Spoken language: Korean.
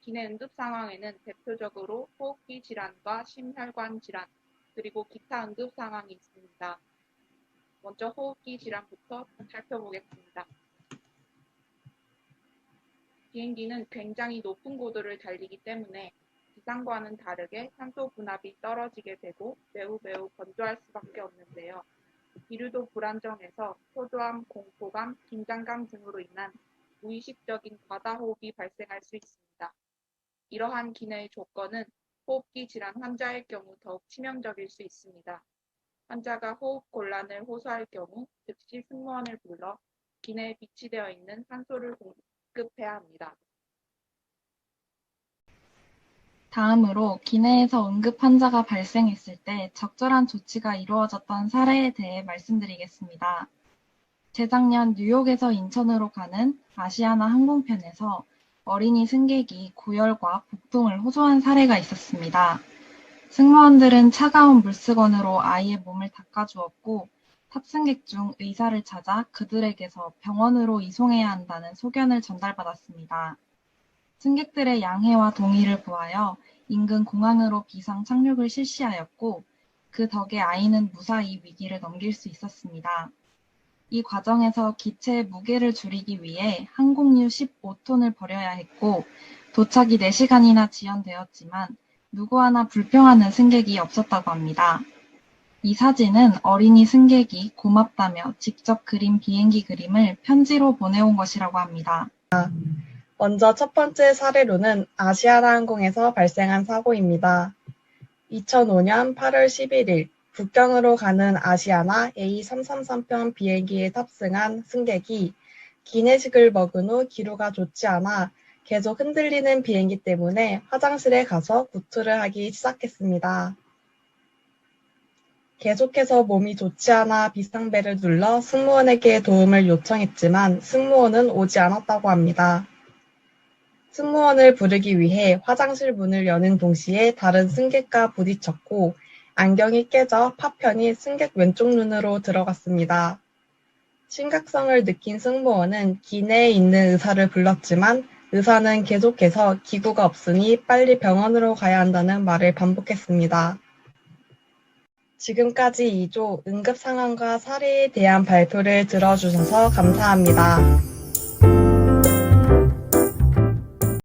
기내 응급 상황에는 대표적으로 호흡기 질환과 심혈관 질환, 그리고 기타 응급 상황이 있습니다. 먼저 호흡기 질환부터 살펴보겠습니다. 비행기는 굉장히 높은 고도를 달리기 때문에 기상과는 다르게 산소 분압이 떨어지게 되고 매우 매우 건조할 수밖에 없는데요. 기류도 불안정해서 초조함, 공포감, 긴장감 등으로 인한 무의식적인 과다호흡이 발생할 수 있습니다. 이러한 기내의 조건은 호흡기 질환 환자의 경우 더욱 치명적일 수 있습니다. 환자가 호흡 곤란을 호소할 경우 즉시 승무원을 불러 기내에 비치되어 있는 산소를 공급해야 합니다. 다음으로 기내에서 응급 환자가 발생했을 때 적절한 조치가 이루어졌던 사례에 대해 말씀드리겠습니다. 재작년 뉴욕에서 인천으로 가는 아시아나 항공편에서 어린이 승객이 고열과 복통을 호소한 사례가 있었습니다. 승무원들은 차가운 물수건으로 아이의 몸을 닦아주었고 탑승객 중 의사를 찾아 그들에게서 병원으로 이송해야 한다는 소견을 전달받았습니다. 승객들의 양해와 동의를 구하여 인근 공항으로 비상 착륙을 실시하였고 그 덕에 아이는 무사히 위기를 넘길 수 있었습니다. 이 과정에서 기체의 무게를 줄이기 위해 항공유 15톤을 버려야 했고 도착이 4시간이나 지연되었지만 누구 하나 불평하는 승객이 없었다고 합니다. 이 사진은 어린이 승객이 고맙다며 직접 그린 비행기 그림을 편지로 보내온 것이라고 합니다. 먼저 첫 번째 사례로는 아시아나항공에서 발생한 사고입니다. 2005년 8월 11일 북경으로 가는 아시아나 A333편 비행기에 탑승한 승객이 기내식을 먹은 후 기류가 좋지 않아 계속 흔들리는 비행기 때문에 화장실에 가서 구토를 하기 시작했습니다. 계속해서 몸이 좋지 않아 비상벨을 눌러 승무원에게 도움을 요청했지만 승무원은 오지 않았다고 합니다. 승무원을 부르기 위해 화장실 문을 여는 동시에 다른 승객과 부딪혔고 안경이 깨져 파편이 승객 왼쪽 눈으로 들어갔습니다. 심각성을 느낀 승무원은 기내에 있는 의사를 불렀지만 의사는 계속해서 기구가 없으니 빨리 병원으로 가야 한다는 말을 반복했습니다. 지금까지 2조 응급 상황과 사례에 대한 발표를 들어주셔서 감사합니다.